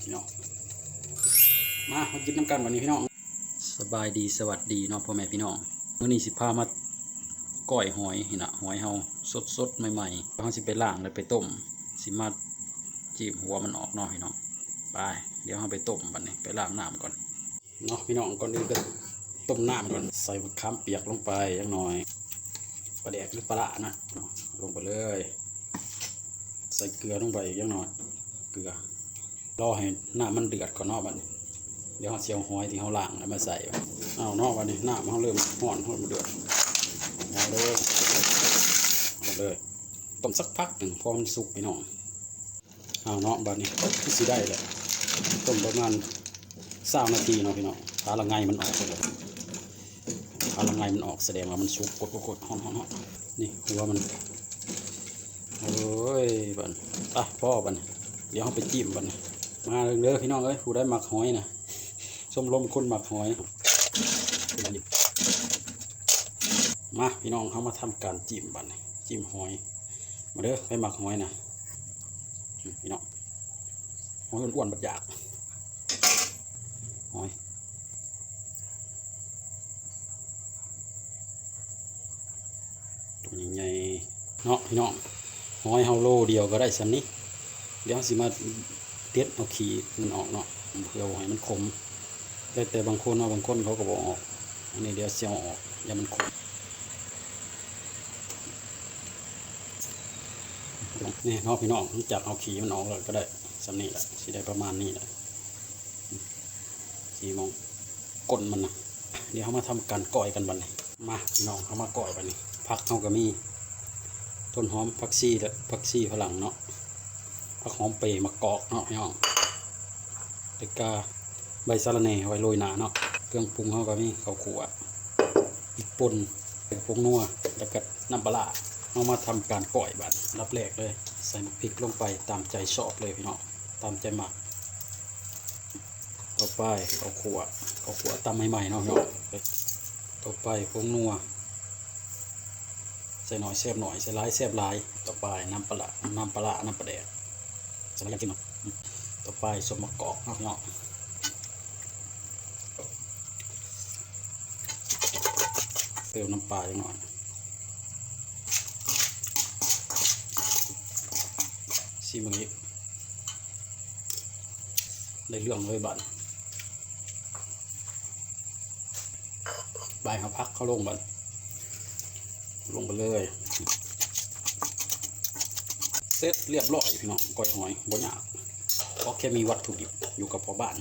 พี่น้องมามากินน้ำกันวันนี้พี่น้อง สบายดีสวัสดีเนาะพ่อแม่พี่น้องมื้อนี้สิพามาก้อยหอยนี่นะหอยเฮาสดสดใหม่ๆเฮาสิไปล้างแล้วไปต้ม สิมาจีบหัวมันออกเนาะพี่น้องไปเดี๋ยวเฮาไปต้มบัดนี้ไปล้างน้ำก่อนเนาะพี่น้องก่อนอื่นก็ต้มน้ำก่อนใส่มะขามเปียกลงไปจักหน่อยปลาแดกหรือปลาร้านะลงไปเลย ใส่เกลือลงไปอีกจักหน่อย เกลือ รอให้น้ำมันเดือดก่อนเนอกบัดนี้เดี๋ยวเราเสียวหอยที่เขาล้างแล้วมาใส่เอาเนอกบัดนี้น้ำเขาเริ่มห่อนเริ่มเดือดเอาเลยเอาเลยต้มสักพักหนึ่งพอมันสุกพี่น้องเอาเนาะบัดนี้สิได้แหละต้มประมาณสามนาทีเนาะพี่น้องถ้าละไงมันออกเลยถ้าละไงมันออกแสดงว่ามันสุกกดกดห่อนห่อนห่อนนี่หัวมันโอ้ยบัดอะพ่อบันเดี๋ยวเราไปจิ้มกัน มาเด้อพี่น้องเอ้ยผู้ได้หมักหอยนะส้มลมคนหมักหอยมาพี่น้องเขามาทำการจิ้มบันจิ้มหอย มาเด้อไปหมักหอยนะพี่น้องหอยอ้วนๆบัดยากหอยตัวใหญ่เนาะพี่น้องหอยเฮาโลเดียวก็ได้สันนี้เดี๋ยวสิมา เด็ดเอาขีมันออกเนาะเพื่อให้มันคม แต่แต่บางคนเนาะบางคนเขาก็บอกออก อันนี้เดี๋ยวเสียวออกอย่ามันคมนี่เนาะพี่น้องจับเอาขีมันออกเลยก็ได้สำนี้แหละสิได้ประมาณนี้แหละสีมองก้นมันนะเดี๋ยวเขามาทำการก่อยกันบันนี้มาพี่น้องเขามาก่อยบันนี้ผักเขาก็มีต้นหอมผักชีและผักชีฝรั่งเนาะ ผักหอมเปรย์มะกอกเนาะพี่น้องตะกาใบสะระแหน่ไว้โรยหนาเนาะเครื่องปรุงเขาก็มีข้าวขัวพริกป่นเป็นพวกนัวแล้วก็น้ำปลาเอามาทำการก่อยบัดรับแรกเลย ใส่พริกลงไปตามใจชอบเลยพี่น้องตามใจหมักต่อไปข้าวขัวข้าวขัวตำใหม่ๆเนาะพี่น้องต่อไปพวกนัวใส่หน่อยแซ่บหน่อยใส่ร้ายแซ่บร้ายต่อไปน้ำปลาน้ำปลาน้ำปลาแดก ส่อะไรกินเนาะอืมต่อไปสมมะกอกเนาะพี่น้องเติมน้ำปลาจังหน่อยซีมังนี้ได้เรื่องเลยบันใบเขาพักเขาลงบันลงไปเลย เสร็จเรียบร้อยพี่น้องก้อยหอยบ่ยากเพราะแค่มีวัตถุดิบอยู่กับพ่อบ้าน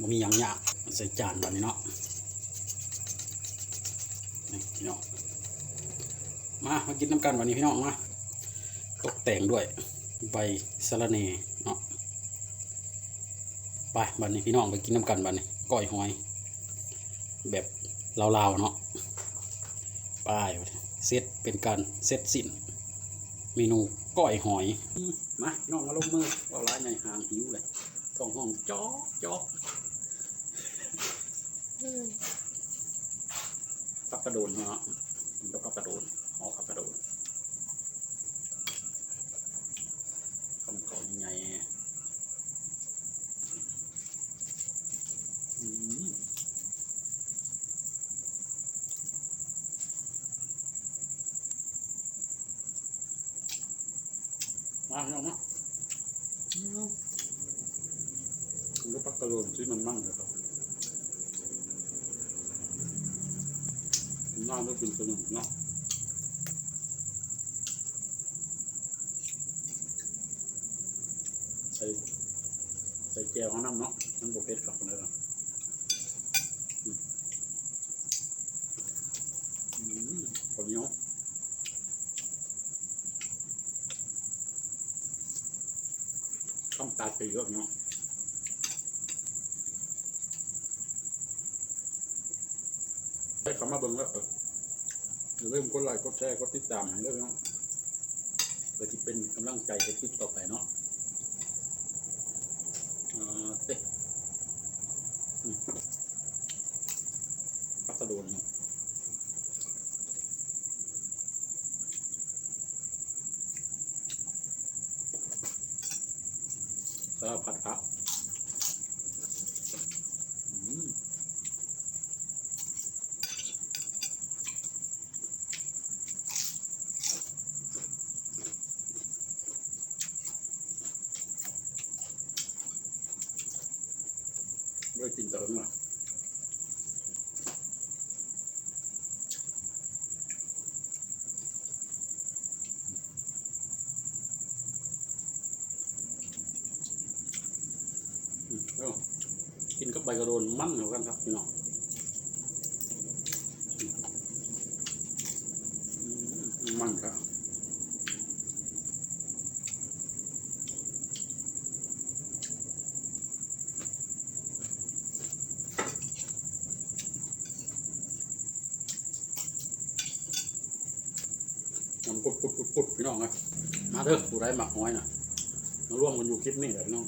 บ่มียังยากใส่จานแบบนี้เนาะนี่พี่น้องมามากินน้ำกันวันนี้พี่น้องมาตกแต่งด้วยใบสะระแหน่เนาะไปบันนี้พี่น้องไปกินน้ำกันบันนี้ก้อยหอย แบบลาวๆเนาะป้ายเซตเป็นการเซตสิ้น เมนูก้อยหอยอืมมาน้องมาลงมือว่าร้านใหญ่หางหิวเลยท้องห้องจ๊อกจ๊อกปักกระโดนเนาะมันก็ปักกระโดนหอปักกระโดนคำเขาใหญ่อืม มาลงมาลูกปักกระโลนซื้อมันมั่งเลยครับน่าไม่กินสนุกเนาะใส่ใส่แจวข้างน้ำเนาะมันบวเป็ดกับเลยครับอืมอืมขอบคุณ เนาะต้องตัดไปเยอะเนาะให้เขามาเบิ่งแล้วเอออย่มกดไลค์กดแชร์กดติดตามให้ด้วเนาะเพื่อที่เป็นกำลังใจให้คลิปต่อไปเนาะเอ่อเต้อืมปักกระโดนเนาะ ก็ผัดผักอืมด้วยกินเติมอะ กินกับใบกระโดนมันเหมือนกันครับพี่น้องมมันครับนำกดกดกดกดพี่น้องนะมาเถอะผู้ไรหมักหอยนะมาร่วมกันอยู่คลิปนี้แหละพี่น้อง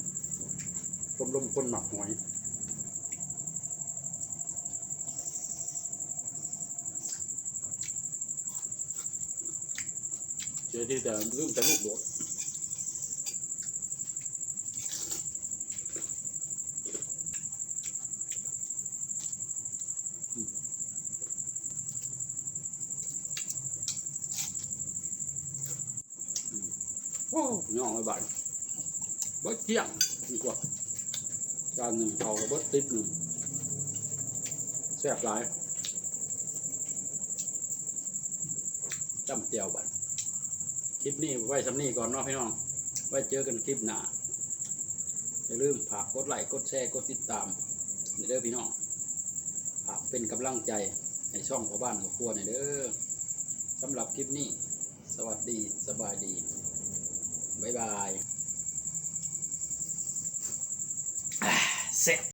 ต้มลมคนหมักหอยเจอที่แต่ลืมแต่ลูกโดดโอ้พี่น้องไอ้บ่ายเบิดเที่ยงดีกว่า จานหนึ่งเขาก็เบิดติดหนึ่งแซ่บหลายจำเจียวบัดคลิปนี้ไว้สำนีก่อนเนาะพี่น้อง ไว้เจอกันคลิปหน้าอย่าลืมฝากกดไลค์กดแชร์กดติดตามเด้อพี่น้องฝากเป็นกำลังใจให้ช่องพ่อบ้านพ่อครัวหน่อยเด้อสำหรับคลิปนี้ สวัสดีสบายดี บ๊ายบาย เสร็จ